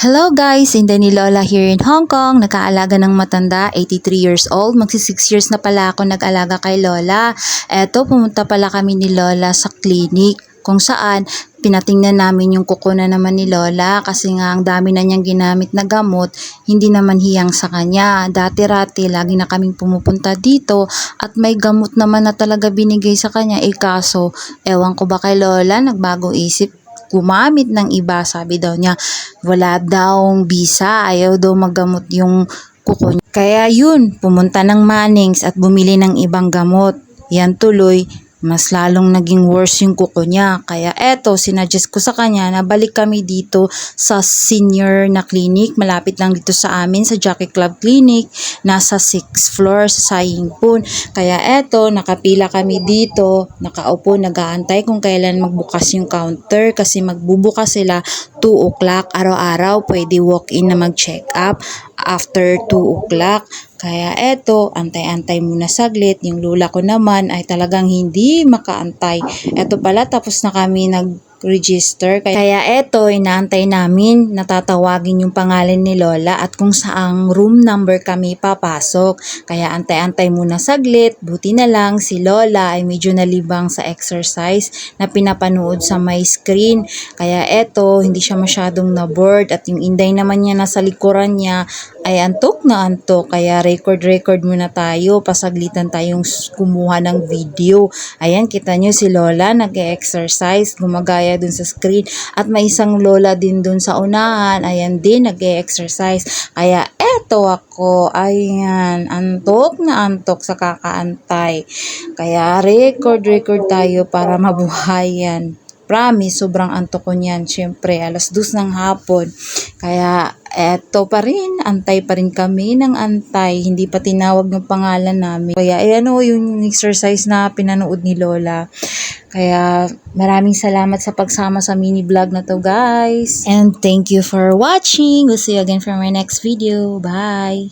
Hello guys, Inday ni Lola here in Hong Kong, nakaalaga ng matanda, 83 years old, magsi 6 years na pala ako nag-alaga kay Lola. Eto, pumunta pala kami ni Lola sa clinic kung saan pinatingnan namin yung kuko na naman ni Lola kasi nga ang dami na niyang ginamit na gamot, hindi naman hiyang sa kanya. Dati-rati, lagi na kaming pumupunta dito at may gamot naman na talaga binigay sa kanya. Eh kaso, ewan ko ba kay Lola, nagbagong isip, gumamit ng iba. Sabi daw niya, wala daw visa, ayaw daw maggamot yung kuko niya. Kaya yun, pumunta ng Mannings at bumili ng ibang gamot. Yan tuloy, mas lalong naging worse yung kuko niya. Kaya eto, sinadjust ko sa kanya na balik kami dito sa senior na clinic. Malapit lang dito sa amin, sa Jockey Club Clinic. Nasa 6th floor sa Sayingpun. Kaya eto, nakapila kami dito. Nakaupo, nag-aantay kung kailan magbukas yung counter. Kasi magbubukas sila 2 o'clock araw-araw. Pwede walk-in na mag-check up after 2 o'clock. Kaya eto, antay-antay muna saglit. Yung lula ko naman ay talagang hindi makaantay. Eto pala, tapos na kami nag-register. Kaya eto, inaantay namin, natatawagin yung pangalan ni Lola at kung saang room number kami papasok. Kaya antay-antay muna saglit. Buti na lang si Lola ay medyo nalibang sa exercise na pinapanood sa my screen. Kaya eto, hindi siya masyadong na-bored at yung inday naman niya nasa likuran niya ay antok na antok. Kaya record-record muna tayo. Pasaglitan tayong kumuha ng video. Ayan, kita nyo si Lola nag-exercise, gumagaya dun sa screen. At may isang Lola din dun sa unahan. Ayan din, nag-exercise. Kaya eto ako, ayan, antok na antok sa kakaantay. Kaya record-record tayo para mabuhayan. Promise, sobrang antok ko niyan. Siyempre, alas dos ng hapon. Kaya, eto pa rin. Antay pa rin kami ng antay. Hindi pa tinawag ng pangalan namin. Kaya, eh, ano, yung exercise na pinanood ni Lola. Kaya, maraming salamat sa pagsama sa mini vlog na to, guys. And thank you for watching. We'll see you again for my next video. Bye!